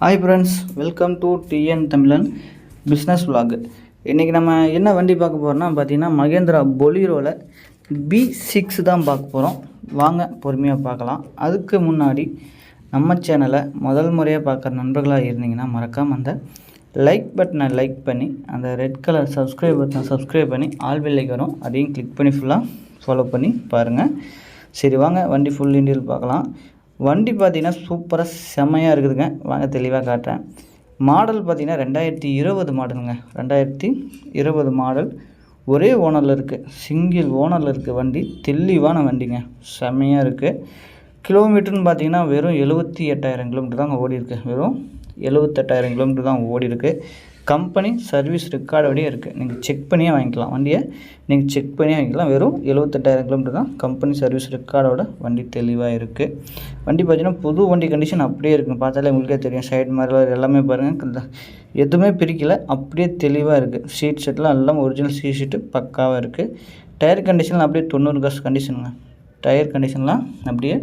Hi friends welcome to TN Tamilan business vlog. இன்றைக்கி நம்ம என்ன வண்டி பார்க்க போகிறோம்னா பார்த்திங்கன்னா மகேந்திரா பொலீரோவில் பி சிக்ஸ் தான் பார்க்க போகிறோம் வாங்க பொறுமையாக பார்க்கலாம். அதுக்கு முன்னாடி நம்ம சேனலை முதல் முறையாக பார்க்குற நண்பர்களாக இருந்தீங்கன்னா மறக்காமல் அந்த லைக் பட்டனை லைக் பண்ணி அந்த ரெட் கலர் சப்ஸ்கிரைப் பட்டனை சப்ஸ்கிரைப் பண்ணி ஆல் வெள்ளைக்கு வரும் அதையும் கிளிக் பண்ணி ஃபுல்லாக ஃபாலோ பண்ணி பாருங்கள் சரி வாங்க வண்டி ஃபுல் இன்டீரியல் பார்க்கலாம். வண்டி பார்த்தீங்கன்னா சூப்பராக செம்மையாக இருக்குதுங்க. வாங்க தெளிவாக காட்டுறேன். மாடல் பார்த்தீங்கன்னா ரெண்டாயிரத்தி இருபது மாடலுங்க. ரெண்டாயிரத்தி இருபது மாடல். ஒரே ஓனரில் இருக்குது சிங்கிள் ஓனரில் இருக்குது வண்டி. தெளிவான வண்டிங்க. செம்மையாக இருக்குது கிலோமீட்டர்னு பார்த்தீங்கன்னா வெறும் எழுபத்தி எட்டாயிரம் கிலோமீட்டர் தாங்க ஓடி இருக்குது வெறும் எழுபத்தெட்டாயிரம் கிலோமீட்டர் தான் ஓடி இருக்குது கம்பெனி சர்வீஸ் ரெக்கார்டோடய இருக்குது நீங்கள் செக் பண்ணியே வாங்கிக்கலாம். வண்டியை நீங்கள் செக் பண்ணியே வாங்கிக்கலாம். வெறும் எழுபத்தெட்டாயிரம் கிலோமீட்டர் தான் கம்பெனி சர்வீஸ் ரெக்கார்டோட வண்டி தெளிவாக இருக்குது வண்டி பார்த்தீங்கன்னா புது வண்டி கண்டிஷன் அப்படியே இருக்குங்க பார்த்தாலே உங்களுக்கே தெரியும். சைடு மாதிரி எல்லாமே பாருங்கள் எதுவுமே பிரிக்கல. அப்படியே தெளிவாக இருக்குது சீட் செட்லாம் எல்லாம் ஒரிஜினல் சீட் ஷீட்டு பக்காவாக இருக்குது டயர் கண்டிஷன்லாம் அப்படியே தொண்ணூறு காசு கண்டிஷனுங்க டயர் கண்டிஷன்லாம் அப்படியே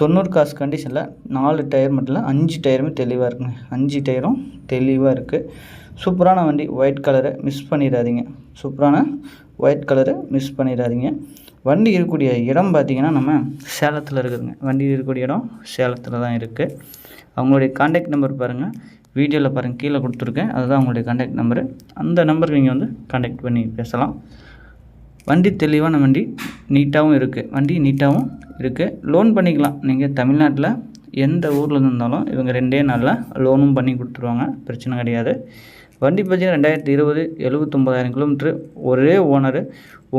தொண்ணூறு காசு கண்டிஷனில் நாலு டயர் மட்டும் இல்லை அஞ்சு டயருமே தெளிவாக இருக்குங்க. அஞ்சு டயரும் தெளிவாக இருக்குது சூப்பரான வண்டி ஒயிட் கலரை மிஸ் பண்ணிடாதீங்க. சூப்பரான ஒயிட் கலரை மிஸ் பண்ணிடாதீங்க. வண்டி இருக்கக்கூடிய இடம் பார்த்திங்கன்னா நம்ம சேலத்தில் இருக்குதுங்க. வண்டி இருக்கக்கூடிய இடம் சேலத்தில் தான் இருக்குது அவங்களுடைய காண்டாக்ட் நம்பர் பாருங்கள் வீடியோவில் பாருங்கள் கீழே கொடுத்துருக்கேன். அதுதான் அவங்களுடைய காண்டாக்ட் நம்பரு அந்த நம்பருக்கு நீங்கள் வந்து காண்டாக்ட் பண்ணி பேசலாம். வண்டி தெளிவான வண்டி நீட்டாகவும் இருக்குது வண்டி நீட்டாகவும் இருக்குது லோன் பண்ணிக்கலாம். நீங்கள் தமிழ்நாட்டில் எந்த ஊரில் இருந்தாலும் இவங்க ரெண்டே நாளில் லோனும் பண்ணி கொடுத்துருவாங்க. பிரச்சனை கிடையாது. வண்டி பார்த்தீங்கன்னா ரெண்டாயிரத்தி இருபது எழுபத்தொம்பதாயிரம் கிலோமீட்ரு ஒரே ஓனரு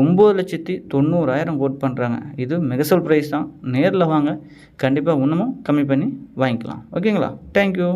ஒம்பது லட்சத்தி தொண்ணூறாயிரம் கோட் பண்ணுறாங்க இது மெகசல் ப்ரைஸ் தான். நேரில் வாங்க. கண்டிப்பாக இன்னமும் கம்மி பண்ணி வாங்கிக்கலாம். ஓகேங்களா தேங்க்யூ